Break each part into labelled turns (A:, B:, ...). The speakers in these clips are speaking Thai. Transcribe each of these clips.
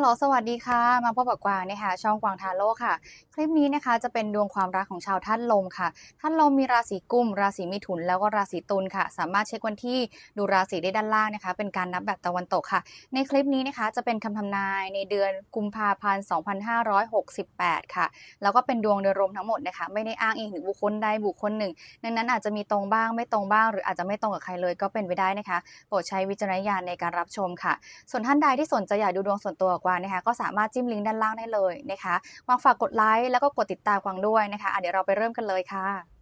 A: ฮัลโหลสวัสดีค่ะ มาพบกับกวางนะคะช่องกวางทาโร่ค่ะ คลิปนี้นะคะจะเป็นดวงความรักของชาวท่านลมค่ะ ท่านลมมีราศีกุม ราศีมิถุน แล้วก็ราศีตุลค่ะ สามารถเช็ควันที่ดูราศีได้ด้านล่างนะคะ เป็นการนับแบบตะวันตกค่ะ ในคลิปนี้นะคะจะเป็นคำทำนายในเดือนกุมภาพันธ์ 2568 ค่ะ แล้วก็เป็นดวงโดยรวมทั้งหมดนะคะ ไม่ได้อ้างอิงถึงบุคคลใดบุคคลหนึ่ง ดังนั้นอาจจะมีตรงบ้างไม่ตรงบ้าง หรืออาจจะไม่ตรงกับใครเลยก็เป็นไปได้นะคะ โปรดใช้วิจารณญาณในการรับชมค่ะ ส่วนท่านใดที่สนใจอยากดูดวงส่วนตัวกวันนะคะก็สามารถจิ้มลิงก์ด้านล่างได้เลยนะคะกวางฝากกดไลค์แล้วก็กดติดตามกวางด้วยนะคะะเดี๋ยวเราไปเริ่มกันเลยค่ะ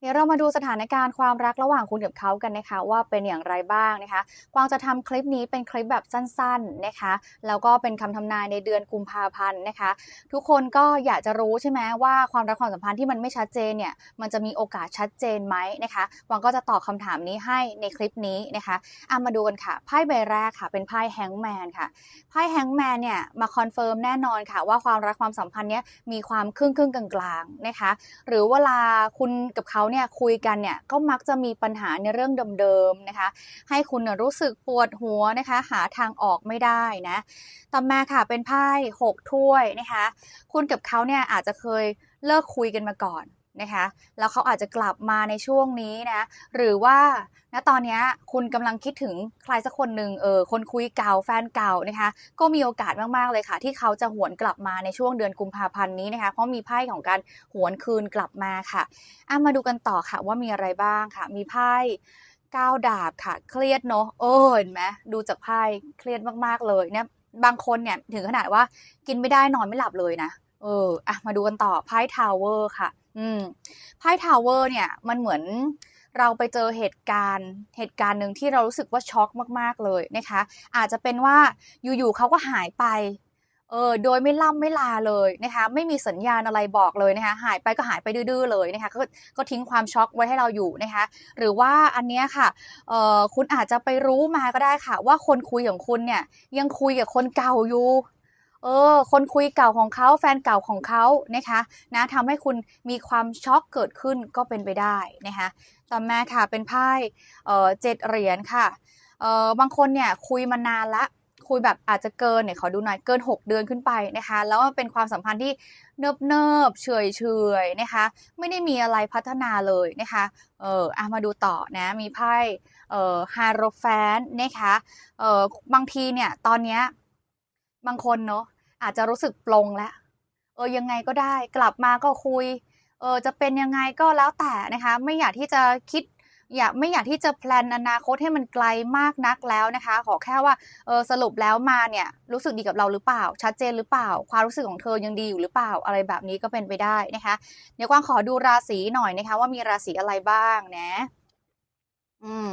A: เดี๋ยวเรามาดูสถานการณ์ความรักระหว่างคุณกับเขากันนะคะ ว่าเป็นอย่างไรบ้างนะคะกวางจะทำคลิปนี้เป็นคลิปแบบสั้นๆนะคะ แล้วก็เป็นคำทำนายในเดือนกุมภาพันธ์นะคะ ทุกคนก็อยากจะรู้ใช่ไหมว่าความรักความสัมพันธ์ที่มันไม่ชัดเจนเนี่ยมันจะมีโอกาสชัดเจนไหมนะคะกวางก็จะตอบคำถามนี้ให้ในคลิปนี้นะคะเอามาดูกันค่ะไพ่ใบแรกค่ะเป็นไพ่แฮงแมนค่ะไพ่แฮงแมนเนี่ยมาคอนเฟิร์มแน่นอนค่ะ ว่าความรักความสัมพันธ์เนี้ยมีความครึ่งครึ่งกลางๆนะคะ หรือเวลาคุณกับเขาเนี่ยคุยกันเนี่ยก็มักจะมีปัญหาในเรื่องเดิมๆนะคะ ให้คุณน่ะรู้สึกปวดหัวนะคะ หาทางออกไม่ได้นะต่อมาค่ะเป็นไพ่หกถ้วยนะคะ คุณกับเขาเนี่ยอาจจะเคยเลิกคุยกันมาก่อน นะคะแล้วเขาอาจจะกลับมาในช่วงนี้นะหรือว่าณตอนนี้คุณกำลังคิดถึงใครสักคนหนึ่งเออคนคุยเก่าแฟนเก่านะคะก็มีโอกาสมากๆเลยค่ะ ที่เขาจะหวนกลับมาในช่วงเดือนกุมภาพันธ์นี้นะคะเพราะมีไพ่ของการหวนคืนกลับมาค่ะอะมาดูกันต่อค่ะว่ามีอะไรบ้างค่ะ มีไพ่ก้าวดาบค่ะ เครียดเนอะเออเห็นไหมดูจากไพ่เครียดมากๆเลยเนี่ยบางคนเนี่ยถึงขนาดว่ากินไม่ได้นอนไม่หลับเลยนะเอออะมาดูกันต่อไพ่ทาวเวอร์ค่ะ อืมไพ่ทาวเวอร์เนี่ยมันเหมือนเราไปเจอเหตุการณ์เหตุการณ์หนึ่งที่เรารู้สึกว่าช็อกมากๆเลยนะคะ อาจจะเป็นว่าอยู่ๆเขาก็หายไปเออโดยไม่ล่ำไม่ลาเลยนะคะ ไม่มีสัญญาณอะไรบอกเลยนะคะ หายไปก็หายไปดื้อๆเลยนะคะก็ก็ทิ้งความช็อกไว้ให้เราอยู่นะคะ หรือว่าอันเนี้ยค่ะเออคุณอาจจะไปรู้มาก็ได้ค่ะ ว่าคนคุยของคุณเนี่ยยังคุยกับคนเก่าอยู่ เออ คนคุยเก่าของเขาแฟนเก่าของเขานะคะนะทำให้คุณมีความช็อกเกิดขึ้นก็เป็นไปได้นะคะต่อมาค่ะเป็นไพ่เออเจ็ดเหรียญค่ะเออบางคนเนี่ยคุยมานานละคุยแบบอาจจะเกินเนี่ยขอดูหน่อยเกิน 6 เดือนขึ้นไปนะคะ แล้วเป็นความสัมพันธ์ที่เนิบเนิบๆเฉยเฉยๆนะคะ ไม่ได้มีอะไรพัฒนาเลยนะคะเอออะมาดูต่อนะมีไพ่เอ่อฮาโรแฟนนะคะเออบางทีเนี่ยตอนเนี้ย บางคนเนาะอาจจะรู้สึกปลงแล้วเออยังไงก็ได้ กลับมาก็คุย เออจะเป็นยังไงก็แล้วแต่นะคะ ไม่อยากที่จะคิด อยากไม่อยากที่จะแพลนอนาคตให้มันไกลมากนักแล้วนะคะ ขอแค่ว่าเออสรุปแล้วมาเนี่ยรู้สึกดีกับเราหรือเปล่า ชัดเจนหรือเปล่า ความรู้สึกของเธอยังดีอยู่หรือเปล่าอะไรแบบนี้ก็เป็นไปได้นะคะ เดี๋ยวกวางขอดูราศีหน่อยนะคะ ว่ามีราศีอะไรบ้างนะ อืม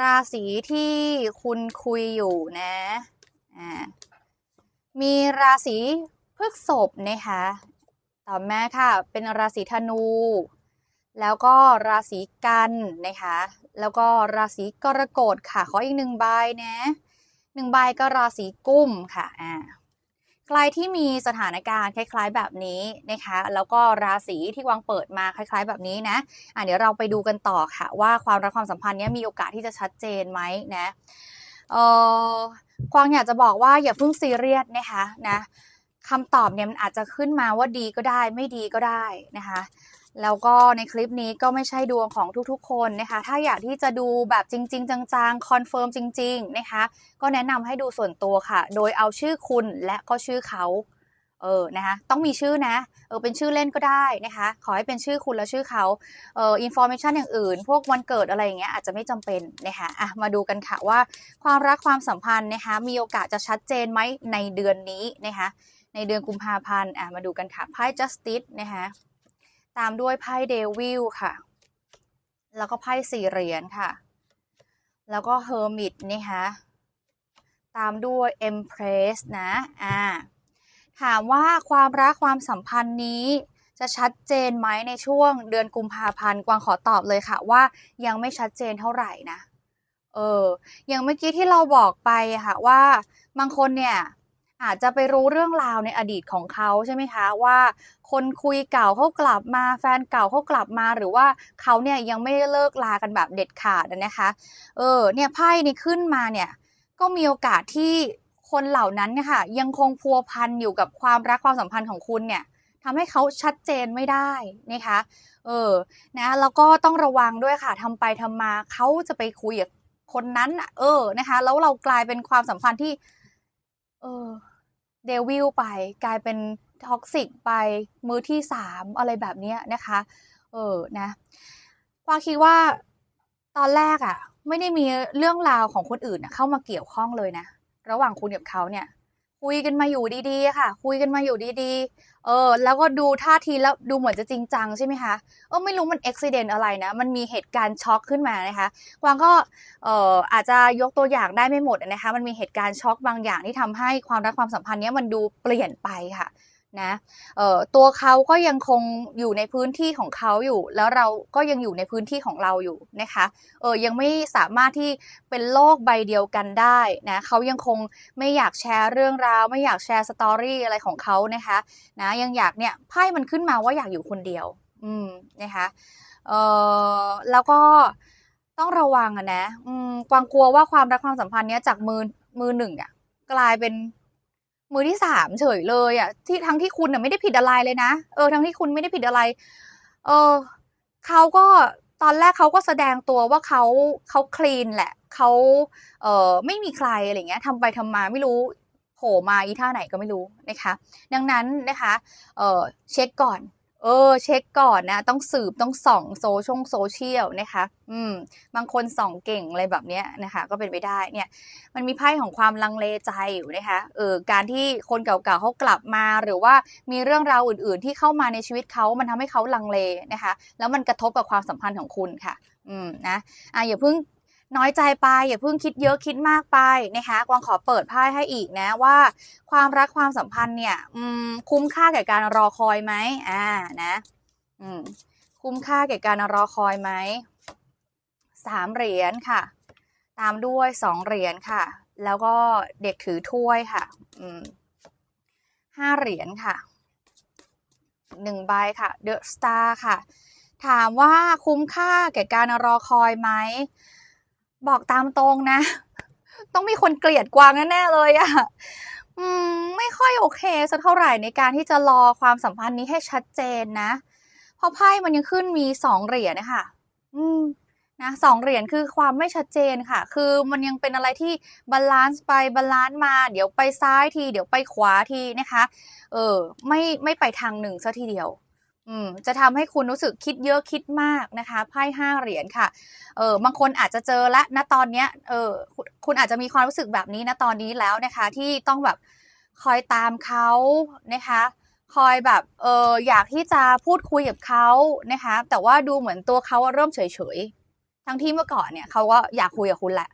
A: ราศีที่คุณคุยอยู่นะอ่า มีราศีพฤษภนะคะต่อมาค่ะเป็นราศีธนู แล้วก็ราศีกันนะคะแล้วก็ราศีกรกฎค่ะขออีกหนึ่งใบนะหนึ่งใบก็ราศีกุมค่ะอ่าใครที่มีสถานการณ์คล้ายๆแบบนี้นะคะ แล้วก็ราศีที่วางเปิดมาคล้าย ๆ แบบนี้นะอะเดี๋ยวเราไปดูกันต่อค่ะ ว่าความรักความสัมพันธ์เนี้ยมีโอกาสที่จะชัดเจนไหมนะเออ กวางอยากจะบอกว่าอย่าเพิ่งซีเรียสนะคะนะคำตอบเนี่ยมันอาจจะขึ้นมาว่าดีก็ได้ไม่ดีก็ได้นะคะแล้วก็ในคลิปนี้ก็ไม่ใช่ดวงของทุกๆ คนนะคะ ถ้าอยากที่จะดูแบบจริง ๆ จังๆ คอนเฟิร์มจริง ๆ นะคะ ก็แนะนำให้ดูส่วนตัวค่ะ โดยเอาชื่อคุณและก็ชื่อเขา เออนะคะต้องมีชื่อนะเออเป็นชื่อเล่นก็ได้นะคะ ขอให้เป็นชื่อคุณและชื่อเขาเอ่ออินโฟมชันอย่างอื่น พวกวันเกิดอะไรอย่างเงี้ยอาจจะไม่จำเป็นนะคะอะมาดูกันค่ะว่าความรักความสัมพันธ์นะคะมีโอกาสจะชัดเจนไหมในเดือนนี้นะคะในเดือนกุมภาพันธ์อะมาดูกันค่ะไพ่ justice นะคะตามด้วยไพ่เดวิลค่ะ แล้วก็ไพ่สี่เหรียญค่ะ แล้วก็เฮอร์มิตนะคะตามด้วย Empress นะอ่า ถามว่าความรักความสัมพันธ์นี้จะชัดเจนไหมในช่วงเดือนกุมภาพันธ์กวางขอตอบเลยค่ะว่ายังไม่ชัดเจนเท่าไหร่นะเอออย่างเมื่อกี้ที่เราบอกไปค่ะว่าบางคนเนี่ยอาจจะไปรู้เรื่องราวในอดีตของเขาใช่ไหมคะว่าคนคุยเก่าเขากลับมาแฟนเก่าเขากลับมาหรือว่าเขาเนี่ยยังไม่ได้เลิกลากันแบบเด็ดขาดนะคะ เออเนี่ยไพ่นี่ขึ้นมาเนี่ยก็มีโอกาสที่ คนเหล่านั้นเนี่ยค่ะ ยังคงพัวพันอยู่กับความรักความสัมพันธ์ของคุณเนี่ยทำให้เขาชัดเจนไม่ได้นะคะ เออ นะ แล้วก็ต้องระวังด้วยค่ะทำไปทำมาเขาจะไปคุยกับคนนั้น เออ นะคะ แล้วเรากลายเป็นความสัมพันธ์ที่ เออ เดวิลไป กลายเป็นท็อกซิกไป มือที่สามอะไรแบบนี้นะคะ เออ นะกวางคิดว่าตอนแรกอะ่ะ ไม่ได้มีเรื่องราวของคนอื่นเข้ามาเกี่ยวข้องเลยนะ ระหว่างคุณกับเขาเนี่ย คุยกันมาอยู่ดีๆค่ะ คุยกันมาอยู่ดีๆ เออ แล้วก็ดูท่าทีแล้วดูเหมือนจะจริงจังใช่ไหมคะเออไม่รู้มันอุบิเหตุอะไรนะ มันมีเหตุการณ์ช็อกขึ้นมานะคะกวางก็เอออาจจะยกตัวอย่างได้ไม่หมดนะคะ มันมีเหตุการณ์ช็อกบางอย่างที่ทำให้ความรักความสัมพันธ์เนี้ยมันดูเปลี่ยนไปค่ะ นะเอ่อตัวเขาก็ยังคงอยู่ในพื้นที่ของเขาอยู่ แล้วเราก็ยังอยู่ในพื้นที่ของเราอยู่นะคะเออยังไม่สามารถที่เป็นโลกใบเดียวกันได้นะเขายังคงไม่อยากแชร์เรื่องราว ไม่อยากแชร์สตอรี่อะไรของเขานะคะนะยังอยากเนี่ยไพ่มันขึ้นมาว่าอยากอยู่คนเดียว อืมนะคะเออแล้วก็ต้องระวังอะนะอืมกวางกลัวว่าความรักความสัมพันธ์เนี้ยจากมือมือหนึ่งอะกลายเป็น มือที่สามเฉยเลยอะที่ทั้งที่คุณน่ะไม่ได้ผิดอะไรเลยนะเออทั้งที่คุณไม่ได้ผิดอะไร เออเขาก็ตอนแรกเขาก็แสดงตัวว่าเขาเขาคลีนแหละเขาเออไม่มีใครอะไรเงี้ยทำไปทำมาไม่รู้โผล่มาอีท่าไหนก็ไม่รู้นะคะ ดังนั้นนะคะเออเช็คก่อน เออเช็คก่อนนะ ต้องสืบต้องส่องโซชงโซเชียลนะคะ อืม บางคนส่องเก่งอะไรแบบเนี้ยนะคะ ก็เป็นไปได้เนี่ย มันมีไพ่ของความลังเลใจอยู่นะคะเออการที่คนเก่าๆเขากลับมา หรือว่ามีเรื่องราวอื่น ๆ ที่เข้ามาในชีวิตเขามันทำให้เขาลังเลนะคะ แล้วมันกระทบกับความสัมพันธ์ของคุณค่ะ อืมนะอะอย่าเพิ่ง น้อยใจไปอย่าเพิ่งคิดเยอะคิดมากไปนะคะกวางขอเปิดไพ่ให้อีกนะว่า ความรักความสัมพันธ์เนี่ยคุ้มค่าแก่การรอคอยไหมอ่านะคุ้มค่าแก่การรอคอยไหมสามเหรียญค่ะ ตามด้วยสองเหรียญค่ะ แล้วก็เด็กถือถ้วยค่ะห้าเหรียญค่ะหนึ่งใบค่ะเดอะสตาร์ค่ะ ถามว่าคุ้มค่าแก่การรอคอยไหม บอกตามตรงนะ ต้องมีคนเกลียดกวางแน่ๆเลยอะอืม ไม่ค่อยโอเคสักเท่าไหร่ในการที่จะรอความสัมพันธ์นี้ให้ชัดเจนนะ เพราะไพ่มันยังขึ้นมีสองเหรียญนะคะอืมนะสองเหรียญคือความไม่ชัดเจนค่ะ คือมันยังเป็นอะไรที่บาลานซ์ไปบาลานซ์มา เดี๋ยวไปซ้ายที เดี๋ยวไปขวาทีนะคะ เออ ไม่ไม่ไปทางหนึ่งซะทีเดียว อืมจะทำให้คุณรู้สึกคิดเยอะคิดมากนะคะไพ่ห้าเหรียญค่ะเออบางคนอาจจะเจอและณตอนเนี้ยเออคุณอาจจะมีความรู้สึกแบบนี้ณตอนนี้แล้วนะคะ ที่ต้องแบบคอยตามเขานะคะคอยแบบเอออยากที่จะพูดคุยกับเขานะคะ แต่ว่าดูเหมือนตัวเขาเริ่มเฉยๆ ทั้งที่เมื่อก่อนเนี่ยเขาก็อยากคุยกับคุณแหละ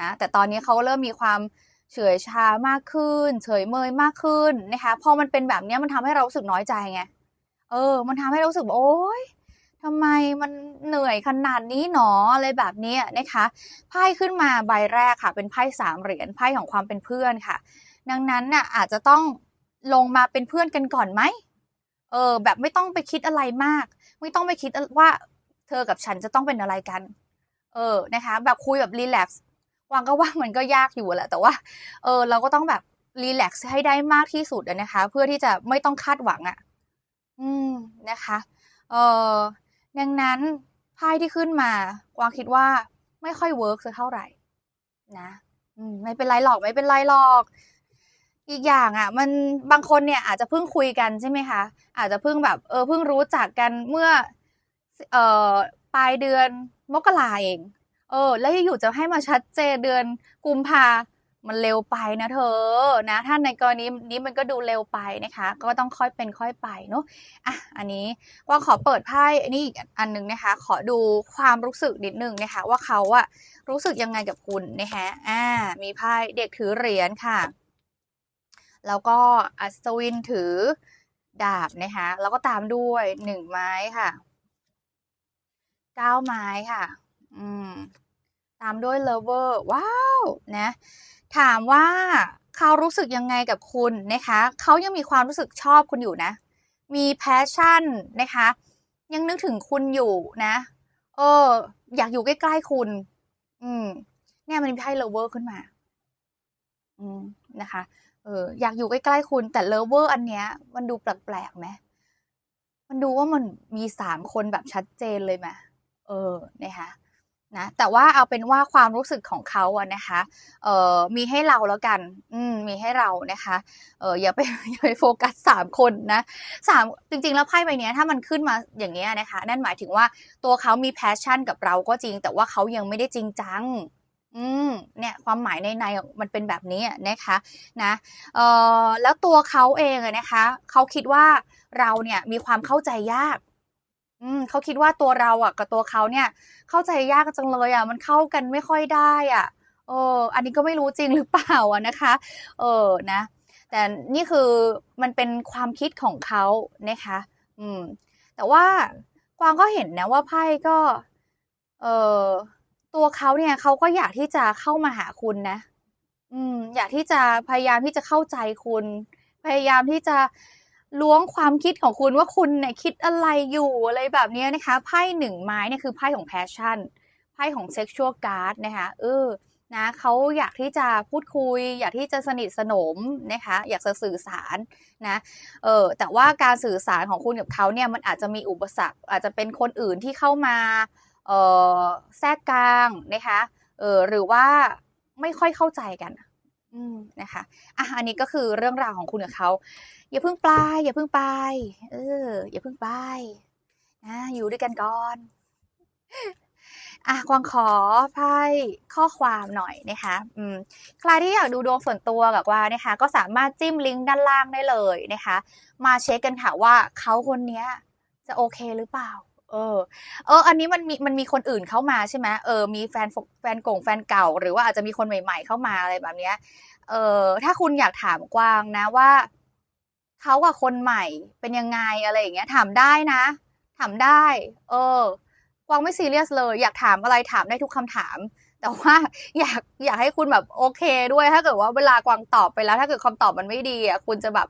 A: นะแต่ตอนนี้เขาเริ่มมีความเฉยชามากขึ้น เฉยเมยมากขึ้นนะคะพอมันเป็นแบบนี้มันทำให้เรารู้สึกน้อยใจไง เออ มันทำให้เรารู้สึกโอ๊ยทำไมมันเหนื่อยขนาดนี้หนออะไรแบบนี้นะคะไพ่ขึ้นมาใบแรกค่ะ เป็นไพ่สามเหรียญไพ่ของความเป็นเพื่อนค่ะ ดังนั้นน่ะอาจจะต้องลงมาเป็นเพื่อนกันก่อนไหมเออ แบบไม่ต้องไปคิดอะไรมาก ไม่ต้องไปคิดว่าเธอกับฉันจะต้องเป็นอะไรกัน เออนะคะ แบบคุยแบบรีแลกซ์วางก็ว่ามันก็ยากอยู่แหละแต่ว่า เออ เราก็ต้องแบบรีแลกซ์ให้ได้มากที่สุดนะคะ เพื่อที่จะไม่ต้องคาดหวังอะ อืมนะคะ เออดังนั้นไพ่ที่ขึ้นมากวางคิดว่าไม่ค่อยเวิร์กสักเท่าไหร่ นะอืมไม่เป็นไรหรอกไม่เป็นไรหรอก อีกอย่างอะ มันบางคนเนี่ยอาจจะเพิ่งคุยกันใช่ไหมคะอาจจะเพิ่งแบบ เออเพิ่งรู้จักกันเมื่อ เอ่อปลายเดือนมกราเอง เออ แล้วอยู่จะให้มาชัดเจนเดือนกุมภา มันเร็วไปนะเธอนะถ้าในกรณีนี้มันก็ดูเร็วไปนะคะ ก็ต้องค่อยเป็นค่อยไปเนาะอะอันนี้ว่าขอเปิดไพ่อันนี้อีกอันหนึงนะคะ ขอดูความรู้สึกนิดนึงนะคะ ว่าเขาอะรู้สึกยังไงกับคุณนะคะอ่ามีไพ่เด็กถือเหรียญค่ะ แล้วก็อัศวินถือดาบนะคะแล้วก็ตามด้วยหนึ่งไม้ค่ะเก้าไม้ค่ะ อืม ตามด้วยเลเวอร์ ว้าว นะ ถามว่าเขารู้สึกยังไงกับคุณนะคะเขายังมีความรู้สึกชอบคุณอยู่นะ มีแพชชั่นนะคะ ยังนึกถึงคุณอยู่นะเออ อยากอยู่ใกล้ๆคุณ อืม เนี่ยมันมีไพ่เลเวอร์ขึ้นมา อืมนะคะ เออ อยากอยู่ใกล้ๆคุณ แต่เลเวอร์อันเนี้ย มันดูแปลกๆไหมมันดูว่ามันมีสามคนแบบชัดเจนเลยไหมเออนะคะ นะแต่ว่าเอาเป็นว่าความรู้สึกของเขาอะนะคะเออมีให้เราแล้วกันอืมมีให้เรานะคะเอออย่าไปอย่าไปโฟกัสสามคนนะสามจริง ๆ แล้วไพ่ใบนี้ถ้ามันขึ้นมาอย่างเงี้ยนะคะ นั่นหมายถึงว่าตัวเขามีแพชชั่นกับเราก็จริง แต่ว่าเขายังไม่ได้จริงจังอืมเนี่ยความหมายในในมันเป็นแบบนี้นะคะนะเอ่อแล้วตัวเขาเองอะนะคะเขาคิดว่าเราเนี่ยมีความเข้าใจยาก อืมเขาคิดว่าตัวเราอะ กับตัวเขาเนี่ย เข้าใจยากจังเลยอะ มันเข้ากันไม่ค่อยได้อะเออ อันนี้ก็ไม่รู้จริงหรือเปล่าอะนะคะ เออนะ แต่นี่คือมันเป็นความคิดของเขานะคะ อืม แต่ว่ากวางก็เห็นนะว่าไพ่ก็ เออตัวเขาเนี่ยเขาก็อยากที่จะเข้ามาหาคุณนะ อืม อยากที่จะพยายามที่จะเข้าใจคุณ พยายามที่จะ ล้วงความคิดของคุณว่าคุณเนี่ยคิดอะไรอยู่อะไรแบบนี้นะคะ ไพ่หนึ่งไม้เนี่ยคือไพ่ของ passion ไพ่ของ sexual card นะคะเออนะเขาอยากที่จะพูดคุย อยากที่จะสนิทสนมนะคะอยากจะสื่อสารนะเออแต่ว่าการสื่อสารของคุณกับเขาเนี่ยมันอาจจะมีอุปสรรค อาจจะเป็นคนอื่นที่เข้ามาเออแทรกกลางนะคะเออหรือว่าไม่ค่อยเข้าใจกัน อืมนะคะอะอันนี้ก็คือเรื่องราวของคุณกับเขาอย่าเพิ่งไปอย่าเพิ่งไป เออ อย่าเพิ่งไปนะอยู่ด้วยกันก่อนอะกวางขอไพ่ข้อความหน่อยนะคะอืมใครที่อยากดูดวงส่วนตัวกับกวางนะคะ ก็สามารถจิ้มลิงก์ด้านล่างได้เลยนะคะ มาเช็คกันค่ะว่าเขาคนนี้จะโอเคหรือเปล่า เออ เออ อันนี้มันมีมันมีคนอื่นเข้ามาใช่ไหมเออ มีแฟนแฟนกงแฟนเก่า หรือว่าอาจจะมีคนใหม่ ๆ เข้ามาอะไรแบบเนี้ย เออ ถ้าคุณอยากถามกวางนะว่าเขากับคนใหม่เป็นยังไงอะไรอย่างเงี้ย ถามได้นะ ถามได้ เออ กวางไม่ซีเรียสเลย อยากถามอะไรถามได้ทุกคำถาม แต่ว่าอยากอยากให้คุณแบบโอเคด้วย ถ้าเกิดว่าเวลากวางตอบไปแล้ว ถ้าเกิดคำตอบมันไม่ดีอะคุณจะแบบ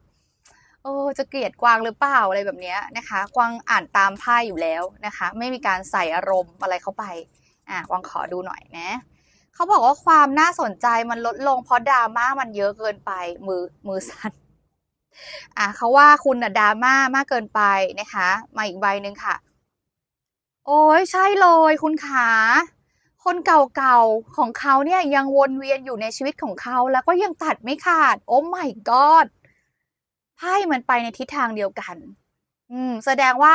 A: ออจะเกลียดกวางหรือเปล่าอะไรแบบนี้นะคะ กวางอ่านตามไพ่อยู่แล้วนะคะ ไม่มีการใส่อารมณ์อะไรเข้าไปอะกวางขอดูหน่อยนะเขาบอกว่าความน่าสนใจมันลดลงเพราะดราม่ามันเยอะเกินไปมือมือสั่นอะเขาว่าคุณน่ะดราม่ามากเกินไปนะคะ มาอีกใบหนึ่งค่ะ โอ้ยใช่เลยคุณขาคนเก่าๆของเขาเนี่ยยังวนเวียนอยู่ในชีวิตของเขาแล้วก็ยังตัดไม่ขาด โอ้ my god ไพ่มันไปในทิศทางเดียวกัน อืม แสดงว่า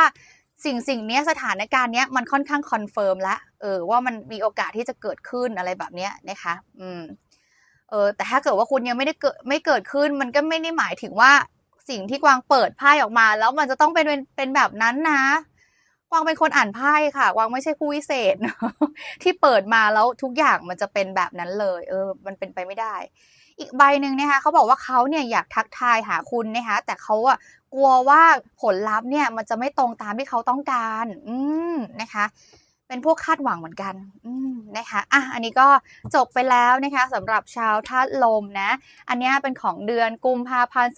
A: สิ่งสิ่งนี้สถานการณ์เนี้ยมันค่อนข้างคอนเฟิร์มแล้วเออว่ามันมีโอกาสที่จะเกิดขึ้นอะไรแบบเนี้ยนะคะ อืม เออ แต่ถ้าเกิดว่าคุณยังไม่ได้เกิดไม่เกิดขึ้น มันก็ไม่ได้หมายถึงว่าสิ่งที่กวางเปิดไพ่ออกมา แล้วมันจะต้องเป็นเป็นเป็นแบบนั้นนะกวางเป็นคนอ่านไพ่ค่ะกวางไม่ใช่ผู้วิเศษที่เปิดมาแล้วทุกอย่างมันจะเป็นแบบนั้นเลย เออ มันเป็นไปไม่ได้ อีกใบหนึ่งนะคะเขาบอกว่าเขาเนี่ยอยากทักทายหาคุณนะคะแต่เขาอะกลัวว่าผลลัพธ์เนี่ยมันจะไม่ตรงตามที่เขาต้องการ อืมนะคะเป็นพวกคาดหวังเหมือนกันนะคะอะอันนี้ก็จบไปแล้วนะคะสำหรับชาวธาตุลมนะ อันนี้เป็นของเดือนกุมภาพันธ์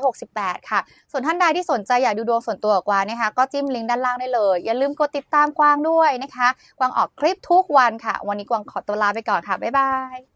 A: 2568 ค่ะ ส่วนท่านใดที่สนใจอยากดูดวงส่วนตัวกับกวางนะคะ ก็จิ้มลิงก์ด้านล่างได้เลย อย่าลืมกดติดตามกวางด้วยนะคะ กวางออกคลิปทุกวันค่ะ วันนี้กวางขอตัวลาไปก่อนค่ะ บ๊ายบาย